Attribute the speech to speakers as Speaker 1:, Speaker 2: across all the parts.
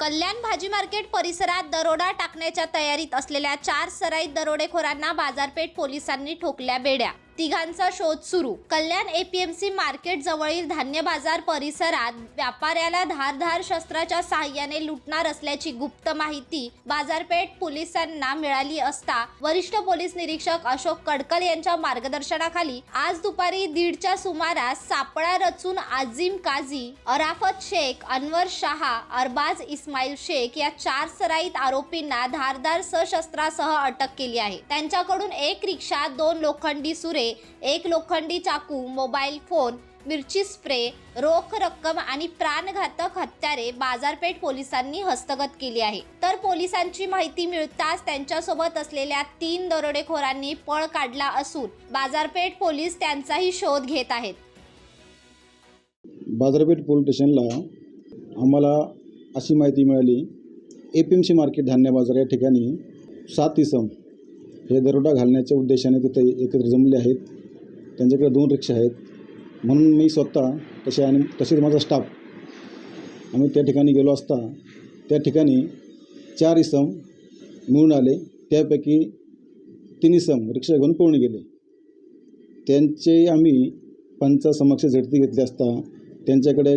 Speaker 1: कल्याण भाजी मार्केट परिसरात दरोडा टाकण्याच्या तयारीत असलेल्या चार सराईत दरोडेखोरांना बाजारपेठ पोलिसांनी ठोकल्या बेड्या तिघांचा शोध सुरू. कल्याण एपीएमसी मार्केट जवळील धान्य बाजार परिसरात व्यापाऱ्याला धारधार शस्त्राच्या सहाय्याने लुटणार असल्याची गुप्त माहिती बाजारपेठ पोलिसांना मिळाली असता वरिष्ठ पोलीस निरीक्षक अशोक कडकल यांच्या मार्गदर्शनाखाली आज दुपारी दीडच्या सुमारास सापळा रचून आझिम काझी अराफत शेख अनवर शहा अरबाज इस्माईल शेख या चार सराईत आरोपींना धारदार सशस्त्रासह अटक केली आहे. त्यांच्याकडून एक रिक्षा दोन लोखंडी सुरे एक लोखंडी चाकू मोबाईल फोन मिरची स्प्रे रोख रक्कम आणि प्राणघातक हत्यारे बाजारपेठ पोलिसांनी हस्तगत केली आहे. तर पोलिसांची माहिती मिळताच त्यांच्यासोबत असलेल्या तीन दरोडेखोरांनी पळ काढला असून बाजारपेठ पोलीस त्यांचाही शोध घेत आहेत.
Speaker 2: बाजारपेठ पोलीस स्टेशनला आम्हाला अशी माहिती मिळाली A P M C market धान्य बाजार या ठिकाणी सात इसम हे दरोडा घालण्याच्या उद्देशाने तिथे एकत्र जमले आहेत. त्यांच्याकडे दोन रिक्षा आहेत. म्हणून मी स्वतः तसे आणि तसेच माझा स्टाफ आम्ही त्या ठिकाणी गेलो असता त्या ठिकाणी चार इसम मिळून आले. त्यापैकी तीन इसम रिक्षा घेऊन पळून गेले. त्यांचे आम्ही पंचासमक्ष झडती घेतली असता त्यांच्याकडे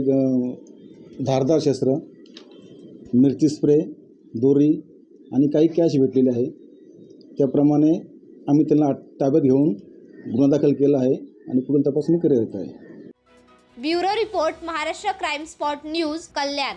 Speaker 2: धारदार शस्त्र मिरची स्प्रे दोरी आणि काही कॅश भेटलेले आहे. त्याप्रमाणे आम्ही त्यांना ताब्यात घेऊन गुन्हा दाखल केला आहे आणि पुढील तपासणी करत आहे.
Speaker 1: Bureau report Maharashtra crime spot news Kalyan.